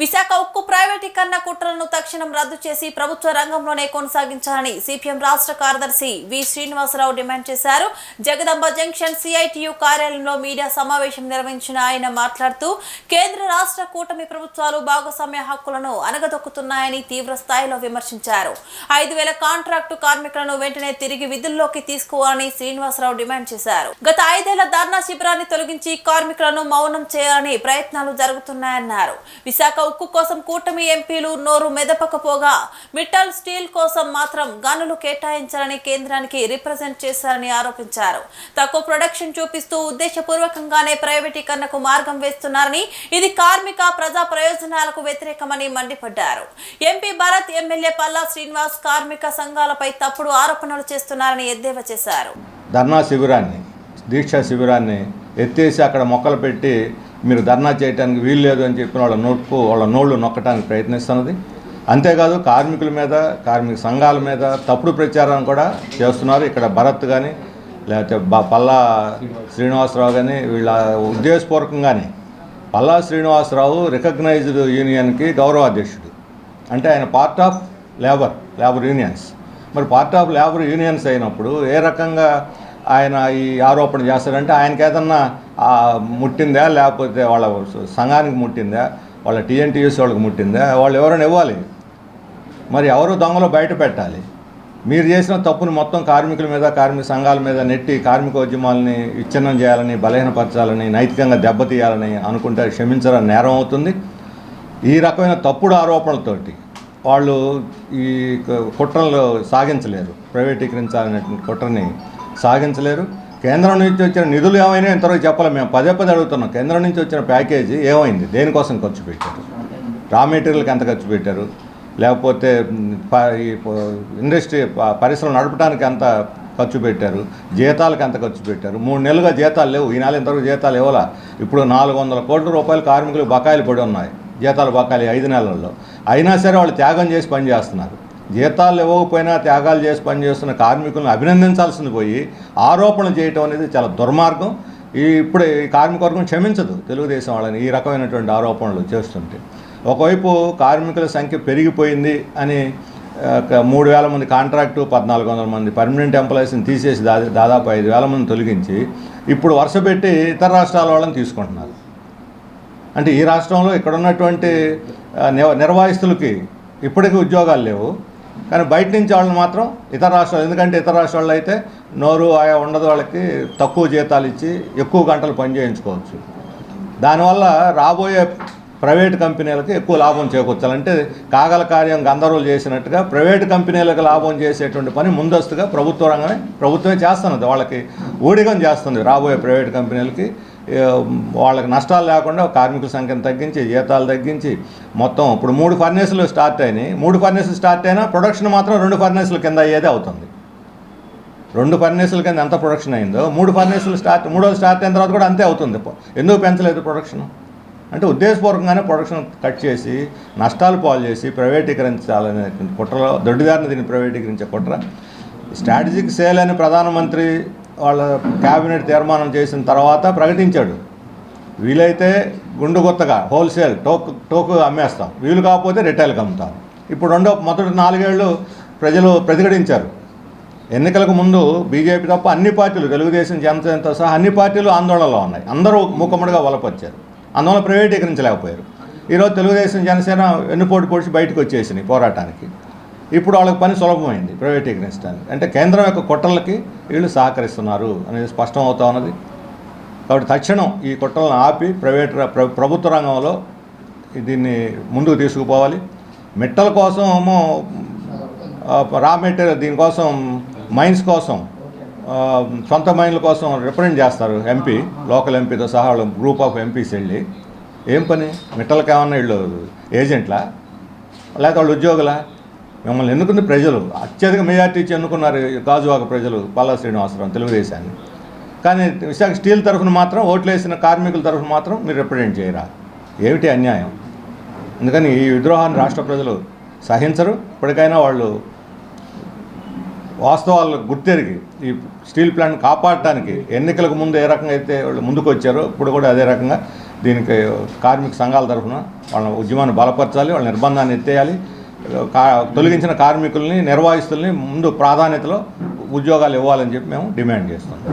విశాఖ ఉక్కు ప్రైవేటీకరణ కుట్రలను తక్షణం రద్దు చేసి ప్రభుత్వ రంగంలోనే కొనసాగించాలని సిపిఎం రాష్ట్ర కార్యదర్శి వి శ్రీనివాసరావు డిమాండ్ చేశారు. జగదంబ జంక్షన్ సిఐటియు కార్యాలయంలో మీడియా సమావేశం నిర్వహించిన ఆయన మాట్లాడుతూ కేంద్ర రాష్ట్ర కూటమి ప్రభుత్వాలు భాగస్వామ్య హక్కులను అనగదొక్కుతున్నాయని తీవ్ర స్థాయిలో విమర్శించారు. ఐదు వేల కాంట్రాక్టు కార్మికులను వెంటనే తిరిగి విధుల్లోకి తీసుకోవాలని శ్రీనివాసరావు డిమాండ్ చేశారు. గత ఐదేళ్ళ ధర్నా శిబిరాన్ని తొలగించి కార్మికులను మౌనం చేయాలని ప్రయత్నాలు జరుగుతున్నాయన్నారు. విశాఖ ఉక్కు కోసం కూటమి ఎంపీలు నోరు మెదపకపోగా మిట్టల్ స్టీల్ కోసం మాత్రం గనులు కేటాయించాలని కేంద్రానికి రిప్రజెంట్ చేశారని ఆరోపించారు. తక్కువ ప్రొడక్షన్ చూపిస్తూ ఉద్దేశపూర్వకంగానే ప్రైవేటీకరణకు మార్గం వేస్తున్నారని ఇది కార్మిక ప్రజా ప్రయోజనాలకు వ్యతిరేకమని మండిపడ్డారు. ఎంపీ భరత్ ఎమ్మెల్యే పల్లా శ్రీనివాస్ కార్మిక సంఘాలపై తప్పుడు ఆరోపణలు చేస్తున్నారని ఎద్దేవా చేశారు. ధర్నా శిబిరాన్ని దీక్షా శిబిరాన్ని ఎత్తేసి అక్కడ మొక్కలు పెట్టి మీరు ధర్నా చేయడానికి వీలు లేదు అని చెప్పిన వాళ్ళ నోట్కు వాళ్ళ నోళ్ళు నొక్కడానికి ప్రయత్నిస్తున్నది. అంతేకాదు కార్మికుల మీద కార్మిక సంఘాల మీద తప్పుడు ప్రచారం కూడా చేస్తున్నారు. ఇక్కడ భరత్ కానీ లేకపోతే బా పల్లా శ్రీనివాసరావు కానీ వీళ్ళ ఉద్దేశపూర్వకంగానే పల్లా శ్రీనివాసరావు రికగ్నైజ్డ్ యూనియన్కి గౌరవ అధ్యక్షుడు అంటే ఆయన part of labour labour unions. మరి పార్ట్ ఆఫ్ లేబర్ యూనియన్స్ అయినప్పుడు ఏ రకంగా ఆయన ఈ ఆరోపణ చేస్తారంటే ఆయనకి ఏదన్నా ముట్టిందా? లేకపోతే వాళ్ళ సంఘానికి ముట్టిందా? వాళ్ళ టీఎన్టీఎస్ వాళ్ళకి ముట్టిందా? వాళ్ళు ఎవరైనా ఇవ్వాలి. మరి ఎవరు దొంగలు బయట పెట్టాలి? మీరు చేసిన తప్పును మొత్తం కార్మికుల మీద కార్మిక సంఘాల మీద నెట్టి కార్మికోద్యమాలని విచ్ఛిన్నం చేయాలని బలహీనపరచాలని నైతికంగా దెబ్బతీయాలని అనుకుంటే క్షమించడం నేరం అవుతుంది. ఈ రకమైన తప్పుడు ఆరోపణలతోటి వాళ్ళు ఈ కుట్రలు సాగించలేరు. ప్రైవేటీకరించాలనే కుట్రని సాగించలేరు. కేంద్రం నుంచి వచ్చిన నిధులు ఏమైనా ఇంతవరకు చెప్పలేము మేము పదే పదే అడుగుతున్నాం. కేంద్రం నుంచి వచ్చిన ప్యాకేజీ ఏమైంది? దేనికోసం ఖర్చు పెట్టారు? రా మెటీరియల్కి ఎంత ఖర్చు పెట్టారు? లేకపోతే ప- ఈ ఇండస్ట్రీ పరిశ్రమ నడపడానికి ఎంత ఖర్చు పెట్టారు? జీతాలకు ఎంత ఖర్చు పెట్టారు? మూడు నెలలుగా జీతాలు లేవు. ఈ నెల ఇంతవరకు జీతాలు ఇవ్వాలా. ఇప్పుడు నాలుగు వందల కోట్ల రూపాయలు కార్మికులు బకాయిలు పడి ఉన్నాయి. జీతాలు బకాయిలు ఐదు నెలల్లో. అయినా సరే వాళ్ళు త్యాగం చేసి పనిచేస్తున్నారు జీతాలు ఇవ్వకపోయినా త్యాగాలు చేసి పనిచేస్తున్న కార్మికులను అభినందించాల్సింది పోయి ఆరోపణలు చేయటం అనేది చాలా దుర్మార్గం. ఈ ఇప్పుడు ఈ కార్మిక వర్గం క్షమించదు తెలుగుదేశం వాళ్ళని ఈ రకమైనటువంటి ఆరోపణలు చేస్తుంటే. ఒకవైపు కార్మికుల సంఖ్య పెరిగిపోయింది అని మూడు వేల మంది కాంట్రాక్టు పద్నాలుగు వందల మంది పర్మనెంట్ ఎంప్లాయీస్ని తీసేసి దా దాదాపు ఐదు వేల మంది తొలగించి ఇప్పుడు వరుస పెట్టి ఇతర రాష్ట్రాల వాళ్ళని తీసుకుంటున్నారు. అంటే ఈ రాష్ట్రంలో ఇక్కడ ఉన్నటువంటి నివ- నిర్వాహిస్తులకి ఇప్పటికీ ఉద్యోగాలు లేవు. కానీ బయట నుంచి వాళ్ళని మాత్రం ఇతర రాష్ట్రాలు ఎందుకంటే ఇతర రాష్ట్రాల్లో అయితే నోరు ఆయా ఉండదు వాళ్ళకి తక్కువ జీతాలు ఇచ్చి ఎక్కువ గంటలు పని చేయించుకోవచ్చు. దానివల్ల రాబోయే ప్రైవేట్ కంపెనీలకు ఎక్కువ లాభం చేకూర్చాలంటే కాగల కార్యం గంధర్వులు చేసినట్టుగా ప్రైవేట్ కంపెనీలకు లాభం చేసేటువంటి పని ముందస్తుగా ప్రభుత్వ రంగమే ప్రభుత్వమే చేస్తున్నది. వాళ్ళకి ఊడిగం చేస్తుంది రాబోయే ప్రైవేట్ కంపెనీలకి. వాళ్ళకి నష్టాలు లేకుండా కార్మికుల సంఖ్యను తగ్గించి జీతాలు తగ్గించి మొత్తం ఇప్పుడు మూడు ఫర్నేసులు స్టార్ట్ అయినాయి. మూడు ఫర్నేసులు స్టార్ట్ అయినా ప్రొడక్షన్ మాత్రం రెండు ఫర్నేసుల కింద అయ్యేదే అవుతుంది. రెండు ఫర్నేసుల కింద ఎంత ప్రొడక్షన్ అయిందో మూడు ఫర్నేసులు స్టార్ట్ మూడోది స్టార్ట్ అయిన తర్వాత కూడా అంతే అవుతుంది. ఎందుకు పెంచలేదు ప్రొడక్షన్? అంటే ఉద్దేశపూర్వకంగానే ప్రొడక్షన్ కట్ చేసి నష్టాలు పాలు చేసి ప్రైవేటీకరించాలనే కుట్రలో దొడ్డిదారిని దీన్ని ప్రైవేటీకరించే కుట్ర. స్ట్రాటజిక్ సేల్ అని ప్రధానమంత్రి వాళ్ళ క్యాబినెట్ తీర్మానం చేసిన తర్వాత ప్రకటించాడు. వీలైతే గుండు గుత్తగా హోల్సేల్ టోక్ టోకు అమ్మేస్తాం. వీలు కాకపోతే రిటైల్కి అమ్ముతాం. ఇప్పుడు రెండో మొదటి నాలుగేళ్ళు ప్రజలు ప్రతిఘటించారు. ఎన్నికలకు ముందు బీజేపీ తప్ప అన్ని పార్టీలు తెలుగుదేశం జనసేనతో సహా అన్ని పార్టీలు ఆందోళనలో ఉన్నాయి. అందరూ మూకమ్మడిగా వలపొచ్చారు అందువల్ల ప్రైవేటీకరించలేకపోయారు. ఈరోజు తెలుగుదేశం జనసేన వెన్నుపోటు పొడిచి బయటకు వచ్చేసినాయి పోరాటానికి. ఇప్పుడు వాళ్ళకి పని సులభమైంది ప్రైవేటీకరించడానికి అంటే కేంద్రం యొక్క కుట్రలకి వీళ్ళు సహకరిస్తున్నారు అనేది స్పష్టం అవుతా ఉన్నది. కాబట్టి తక్షణం ఈ కుట్రలను ఆపి ప్రైవేట్ ప్రభుత్వ రంగంలో దీన్ని ముందుకు తీసుకుపోవాలి. మిట్టల కోసం ఏమో రా మెటీరియల్ దీనికోసం మైన్స్ కోసం సొంత మైన్ల కోసం రిప్రజెంట్ చేస్తారు ఎంపీ లోకల్ ఎంపీతో సహా వాళ్ళు గ్రూప్ ఆఫ్ ఎంపీస్ వెళ్ళి. ఏం పని? మిట్టలకి ఏమన్నా వీళ్ళు ఏజెంట్లా లేకపోతే వాళ్ళు ఉద్యోగులా? మిమ్మల్ని ఎన్నుకుంది ప్రజలు. అత్యధిక మెజార్టీ ఇచ్చి ఎన్నుకున్నారు గాజువాక ప్రజలు పల్లా శ్రీనివాసరావు తెలుగుదేశాన్ని. కానీ విశాఖ స్టీల్ తరఫున మాత్రం ఓట్లు వేసిన కార్మికుల తరఫున మాత్రం మీరు రిప్రజెంట్ చేయరా? ఏమిటి అన్యాయం? అందుకని ఈ విద్రోహాన్ని రాష్ట్ర ప్రజలు సహించరు. ఇప్పటికైనా వాళ్ళు వాస్తవాలు గుర్తెరిగి ఈ స్టీల్ ప్లాంట్ కాపాడటానికి ఎన్నికలకు ముందు ఏ రకంగా అయితే వాళ్ళు ముందుకు వచ్చారో ఇప్పుడు కూడా అదే రకంగా దీనికి కార్మిక సంఘాల తరఫున వాళ్ళ ఉద్యమాన్ని బలపరచాలి వాళ్ళ నిర్బంధాన్ని ఎత్తేయాలి. తొలగించిన కార్మికుల్ని నిర్వాహిస్తుల్ని ముందు ప్రాధాన్యతలో ఉద్యోగాలు ఇవ్వాలని చెప్పి మేము డిమాండ్ చేస్తున్నాం.